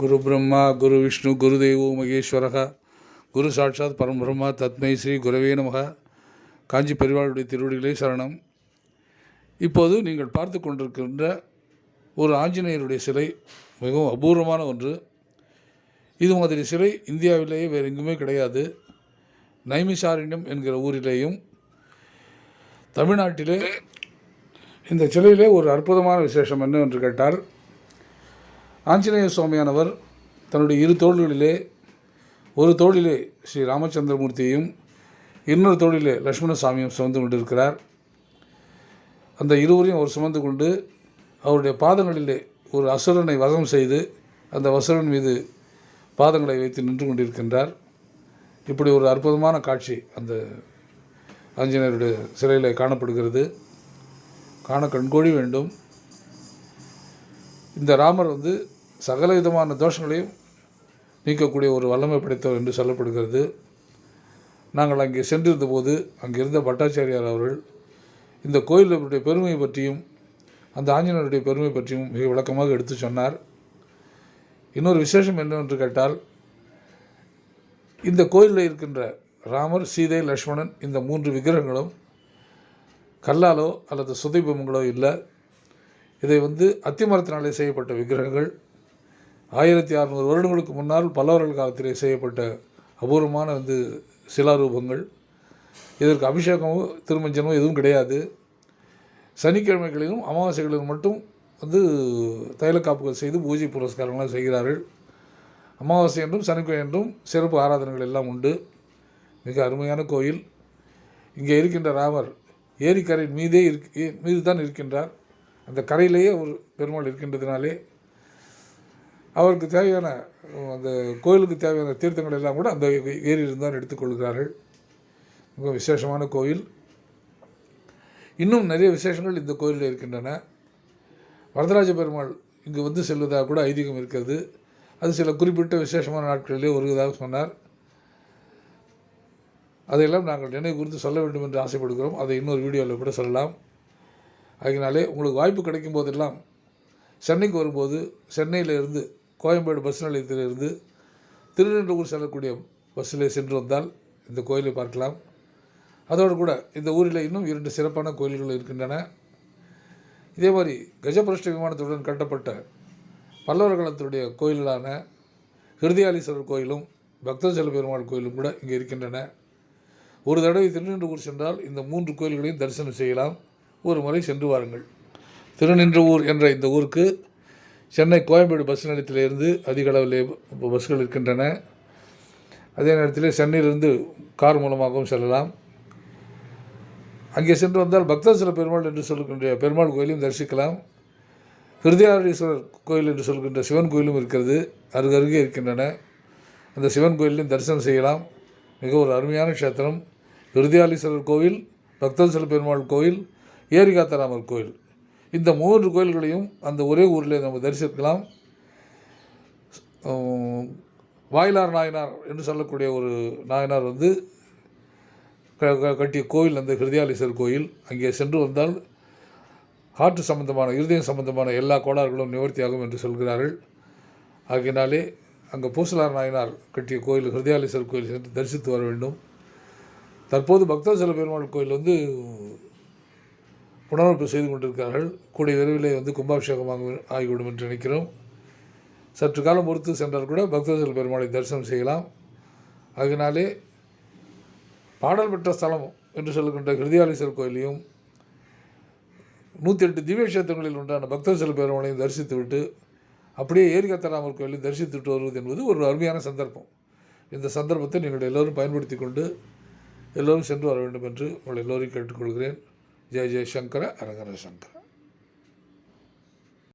குரு பிரம்மா குரு விஷ்ணு குரு தெய்வோ மகேஸ்வரக. குரு சாட்சாத் பரம்பிரம்மா தத்மை ஸ்ரீ குரவே நமக. காஞ்சி பெருவாளுடைய திருவடிகளே சரணம். இப்போது நீங்கள் பார்த்து கொண்டிருக்கின்ற ஒரு ஆஞ்சநேயருடைய சிலை மிகவும் அபூர்வமான ஒன்று. இது மாதிரி சிலை இந்தியாவிலேயே வேறு எங்குமே கிடையாது. நைமிசாரண்யம் என்கிற ஊரிலேயும் தமிழ்நாட்டிலே இந்த சிலையிலே ஒரு அற்புதமான விசேஷம் என்ன என்று கேட்டால் ஆஞ்சநேய சுவாமியானவர் தன்னுடைய இரு தோள்களிலே ஒரு தோளிலே ஸ்ரீ ராமச்சந்திரமூர்த்தியையும் இன்னொரு தோளிலே லக்ஷ்மண சாமியும் சுமந்து கொண்டிருக்கிறார். அந்த இருவரையும் அவர் சுமந்து கொண்டு அவருடைய பாதங்களிலே ஒரு அசுரனை வசம் செய்து அந்த அசுரன் மீது பாதங்களை வைத்து நின்று கொண்டிருக்கின்றார். இப்படி ஒரு அற்புதமான காட்சி அந்த ஆஞ்சநேயருடைய சிலையில் காணப்படுகிறது. காண கண்கோடி வேண்டும். இந்த ராமர் வந்து சகல விதமான தோஷங்களையும் நீக்கக்கூடிய ஒரு வல்லமை படைத்தவர் என்று சொல்லப்படுகிறது. நாங்கள் அங்கே சென்றிருந்த போது அங்கிருந்த பட்டாச்சாரியார் அவர்கள் இந்த கோயிலுடைய பெருமை பற்றியும் அந்த ஆஞ்சநேயருடைய பெருமை பற்றியும் மிக விளக்கமாக எடுத்து சொன்னார். இன்னொரு விசேஷம் என்னவென்று கேட்டால் இந்த கோயிலில் இருக்கின்ற ராமர் சீதை லக்ஷ்மணன் இந்த மூன்று விக்கிரகங்களும் கல்லாலோ அல்லது சுதைபொம்மங்களோ இல்லை. இதை வந்து அத்திமரத்தினாலே செய்யப்பட்ட விக்கிரகங்கள். ஆயிரத்தி அறநூறு வருடங்களுக்கு முன்னால் பல்லவர்கள் காலத்திலே செய்யப்பட்ட அபூர்வமான வந்து சிலாரூபங்கள். இதற்கு அபிஷேகமோ திருமஞ்சனமோ எதுவும் கிடையாது. சனிக்கிழமைகளிலும் அமாவாசைகளிலும் மட்டும் வந்து தைலக்காப்புகள் செய்து பூஜை புரஸ்காரங்களாம் செய்கிறார்கள். அமாவாசை என்றும் சனிக்கிழமை என்றும் சிறப்பு ஆராதனைகள் எல்லாம் உண்டு. மிக அருமையான கோயில். இங்கே இருக்கின்ற ராமர் ஏரிக்கரையின் மீதே இருக் மீது தான் இருக்கின்றார். அந்த கரையிலேயே ஒரு பெருமாள் இருக்கின்றதுனாலே அவருக்கு தேவையான அந்த கோயிலுக்கு தேவையான தீர்த்தங்கள் எல்லாம் கூட அந்த ஏரியிலிருந்து தான் எடுத்துக்கொள்கிறார்கள் மிக விசேஷமான கோயில். இன்னும் நிறைய விசேஷங்கள் இந்த கோயிலில் இருக்கின்றன. வரதராஜ பெருமாள் இங்கு வந்து செல்வதாக கூட ஐதீகம் இருக்கிறது. அது சில குறிப்பிட்ட விசேஷமான நாட்களிலே வருவதாக சொன்னார். அதையெல்லாம் நாங்கள் நினைவு குறித்து சொல்ல வேண்டும் என்று ஆசைப்படுகிறோம். அதை இன்னொரு வீடியோவில் கூட சொல்லலாம். அதனாலே உங்களுக்கு வாய்ப்பு கிடைக்கும் போதெல்லாம் சென்னைக்கு வரும்போது சென்னையிலிருந்து கோயம்பேடு பஸ் நிலையத்திலிருந்து திருநெல்வேலூர் செல்லக்கூடிய பஸ்ஸில் சென்று வந்தால் இந்த கோயிலை பார்க்கலாம். அதோடு கூட இந்த ஊரில் இன்னும் இரண்டு சிறப்பான கோயில்கள் இருக்கின்றன. இதே மாதிரி கஜபிரஷ்ட விமானத்துடன் கட்டப்பட்ட பல்லவர் காலத்துடைய கோயில்களான ஹிருதயாலீஸ்வரர் கோயிலும் பக்தசல பெருமாள் கோயிலும் கூட இங்கே இருக்கின்றன. ஒரு தடவை திருநின்றவூர் சென்றால் இந்த மூன்று கோயில்களையும் தரிசனம் செய்யலாம். ஒரு முறை சென்று வாருங்கள். திருநின்றவூர் என்ற இந்த ஊருக்கு சென்னை கோயம்பேடு பஸ் நிலையத்திலிருந்து அதிக அளவில் பஸ்கள் இருக்கின்றன. அதே நேரத்தில் சென்னையிலிருந்து கார் மூலமாகவும் செல்லலாம். அங்கே சென்று வந்தால் பக்தசல பெருமாள் என்று சொல்லக்கூடிய பெருமாள் கோயிலையும் தரிசிக்கலாம். ஹிருதயாரீஸ்வரர் கோயில் என்று சொல்கின்ற சிவன் கோயிலும் இருக்கிறது. அருகருகே இருக்கின்றன. அந்த சிவன் கோயிலையும் தரிசனம் செய்யலாம். மிக ஒரு அருமையான க்ஷேத்திரம். ஹிருதயாலீஸ்வரர் கோவில் பக்தவசல பெருமாள் கோயில் ஏரிகாத்தராமர் கோயில் இந்த மூன்று கோயில்களையும் அந்த ஒரே ஊரில் நம்ம தரிசிக்கலாம். வாயிலார் நாயனார் என்று சொல்லக்கூடிய ஒரு நாயனார் வந்து கட்டிய கோயில் அந்த ஹிருதயாலீஸ்வர் கோயில். அங்கே சென்று வந்தால் ஹார்ட் சம்பந்தமான இருதயம் சம்பந்தமான எல்லா கோளாறுகளும் நிவர்த்தியாகும் என்று சொல்கிறார்கள். ஆகையினாலே அங்கே பூசலார் நாயனார் கட்டிய கோயில் ஹிருதயாலீஸ்வர் கோயில் சென்று தரிசித்து வர வேண்டும். தற்போது பக்தவசல பெருமாள் கோயில் வந்து புனரமைப்பு செய்து கொண்டிருக்கிறார்கள். கூடிய விரைவில் வந்து கும்பாபிஷேகம் ஆகிவிடும் என்று நினைக்கிறோம். சற்று காலம் பொறுத்து சென்றால் கூட பக்தர்கள் பெருமாளை தரிசனம் செய்யலாம். அதனாலே பாடல் பெற்ற ஸ்தலம் என்று சொல்லுகின்ற ஹிருதயாலீஸ்வரர் கோயிலையும் நூற்றி எட்டு திவ்ய கஷேத்திரங்களில் உண்டான பக்தவசல பெருமாளையும் தரிசித்துவிட்டு அப்படியே ஏரிகத்தராமர் கோயிலையும் தரிசித்துட்டு வருவது என்பது ஒரு அருமையான சந்தர்ப்பம். இந்த சந்தர்ப்பத்தை நீங்கள் எல்லோரும் பயன்படுத்தி கொண்டு எல்லோரும் சென்று வர வேண்டும் என்று உங்கள் எல்லோரையும் கேட்டுக்கொள்கிறேன். जय जय शंकर हर हर शंकर.